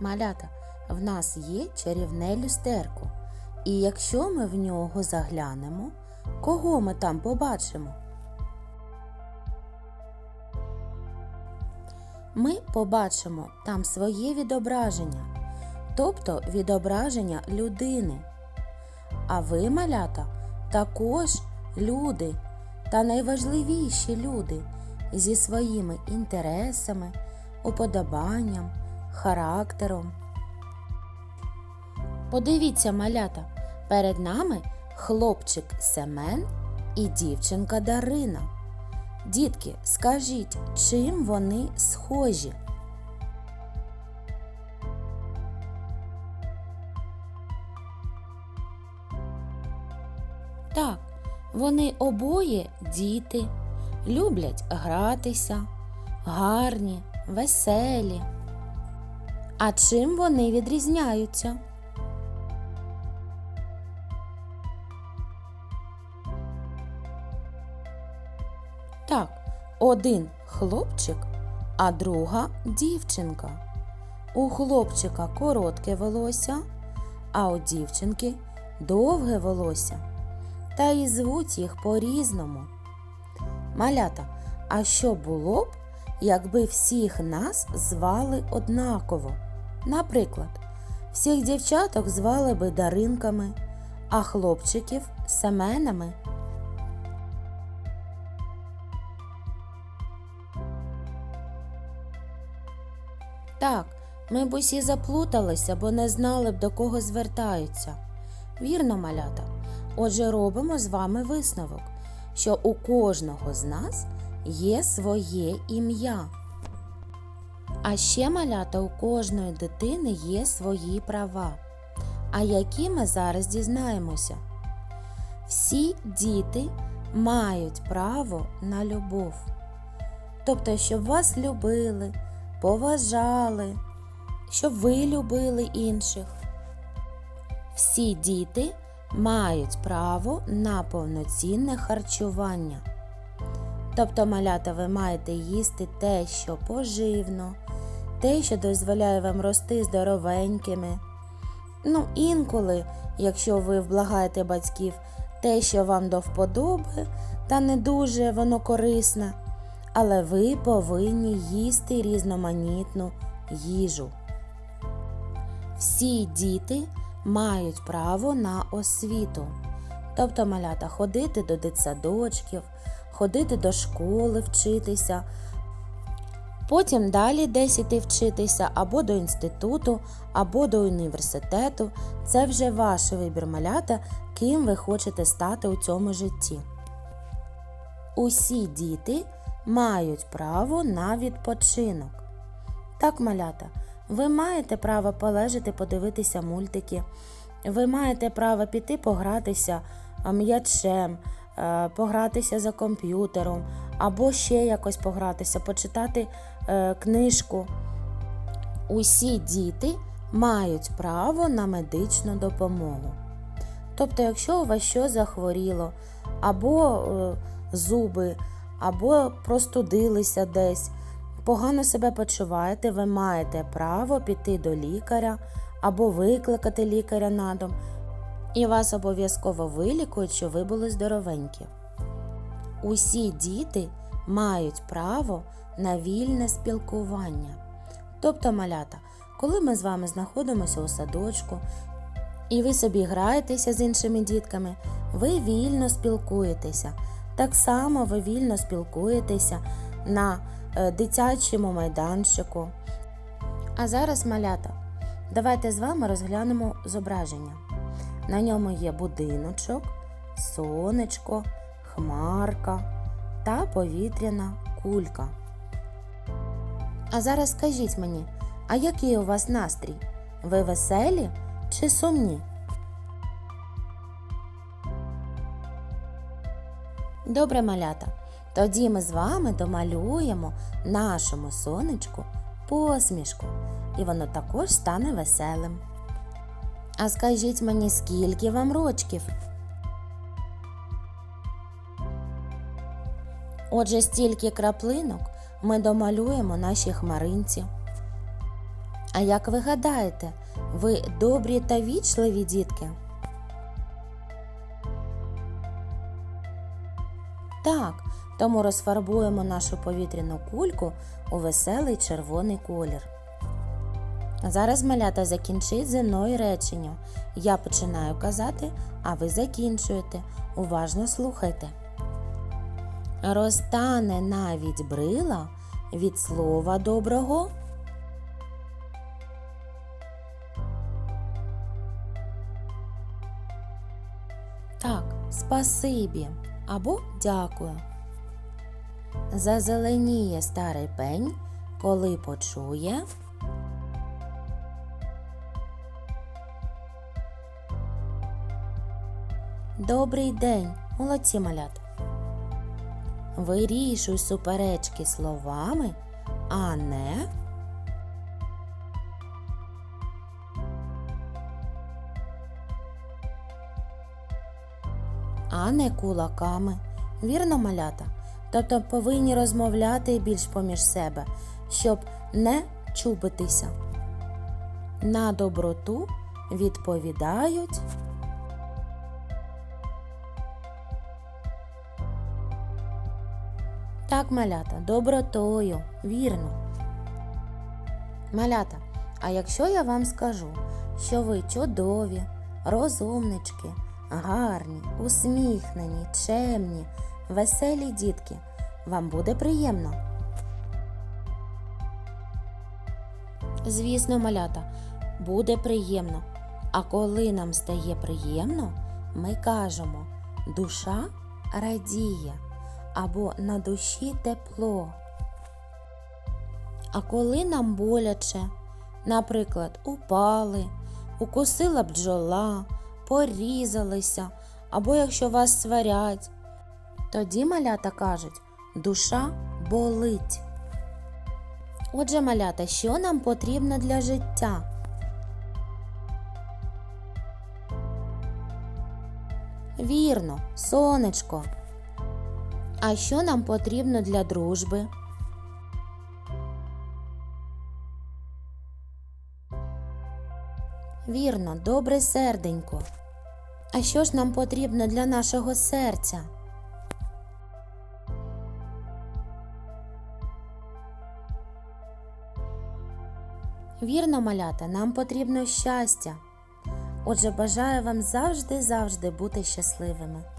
Малята, в нас є чарівне люстерко. І якщо ми в нього заглянемо, кого ми там побачимо? Ми побачимо там своє відображення, тобто відображення людини. А ви, малята, також люди та найважливіші люди зі своїми інтересами, уподобанням, характером. Подивіться, малята, перед нами хлопчик Семен і дівчинка Дарина. Дітки, скажіть, чим вони схожі? Так, вони обоє діти, люблять гратися, гарні, веселі. А чим вони відрізняються? Так, один хлопчик, а друга дівчинка. У хлопчика коротке волосся, а у дівчинки довге волосся. Та і звуть їх по-різному. Малята, а що було б, якби всіх нас звали однаково? Наприклад, всіх дівчаток звали би Даринками, а хлопчиків Семенами. Так, ми б усі заплуталися, бо не знали б до кого звертаються. Вірно, малята. Отже, робимо з вами висновок, що у кожного з нас є своє ім'я. А ще малята у кожної дитини є свої права. А які ми зараз дізнаємося? Всі діти мають право на любов. Тобто, щоб вас любили, поважали, щоб ви любили інших. Всі діти мають право на повноцінне харчування. Тобто, малята, ви маєте їсти те, що поживно, те, що дозволяє вам рости здоровенькими. Ну, інколи, якщо ви вблагаєте батьків, те, що вам до вподоби, та не дуже воно корисне, але ви повинні їсти різноманітну їжу. Всі діти мають право на освіту, тобто малята ходити до дитсадочків, ходити до школи, вчитися, потім далі десь іти вчитися або до інституту, або до університету. Це вже ваш вибір малята, ким ви хочете стати у цьому житті. Усі діти мають право на відпочинок. Так, малята, ви маєте право полежати, подивитися мультики. Ви маєте право піти погратися м'ячем, погратися за комп'ютером, або ще якось погратися, почитати е, книжку. Усі діти мають право на медичну допомогу. Тобто, якщо у вас щось захворіло, або е, зуби, або простудилися десь, погано себе почуваєте, ви маєте право піти до лікаря або викликати лікаря на дом, і вас обов'язково вилікують, що ви були здоровенькі. Усі діти мають право на вільне спілкування. Тобто, малята, коли ми з вами знаходимося у садочку, і ви собі граєтеся з іншими дітками, ви вільно спілкуєтеся. Так само ви вільно спілкуєтеся на е, дитячому майданчику. А зараз малята. Давайте з вами розглянемо зображення. На ньому є будиночок, сонечко, хмарка та повітряна кулька. А зараз скажіть мені, а який у вас настрій? Ви веселі чи сумні? Добре, малята. Тоді ми з вами домалюємо нашому сонечку посмішку, і воно також стане веселим. А скажіть мені, скільки вам рочків? Отже, стільки краплинок ми домалюємо наші хмаринці. А як ви гадаєте, ви добрі та вічливі дітки? Так, тому розфарбуємо нашу повітряну кульку у веселий червоний колір. Зараз малята закінчить зі мною речення. Я починаю казати, а ви закінчуєте. Уважно слухайте. Розтане навіть брила від слова доброго. Так, спасибі або дякую. Зазеленіє старий пень, коли почує. Добрий день, молодці малята. Вирішуй суперечки словами, а не. А не кулаками. Вірно, малята? Тобто повинні розмовляти більш поміж себе, щоб не чубитися. На доброту відповідають. Так, малята, добротою, вірно. Малята, а якщо я вам скажу, що ви чудові, розумнички, гарні, усміхнені, чемні, веселі дітки, вам буде приємно? Звісно, малята, буде приємно. А коли нам стає приємно, ми кажемо душа радіє або на душі тепло. А коли нам боляче, наприклад, упали, укусила бджола, порізалися, або якщо вас сварять, тоді малята кажуть, душа болить. Отже, малята, що нам потрібно для життя? Вірно, сонечко. А що нам потрібно для дружби? Вірно, добре серденько. А що ж нам потрібно для нашого серця? Вірно, малята, нам потрібно щастя. Отже, бажаю вам завжди-завжди бути щасливими.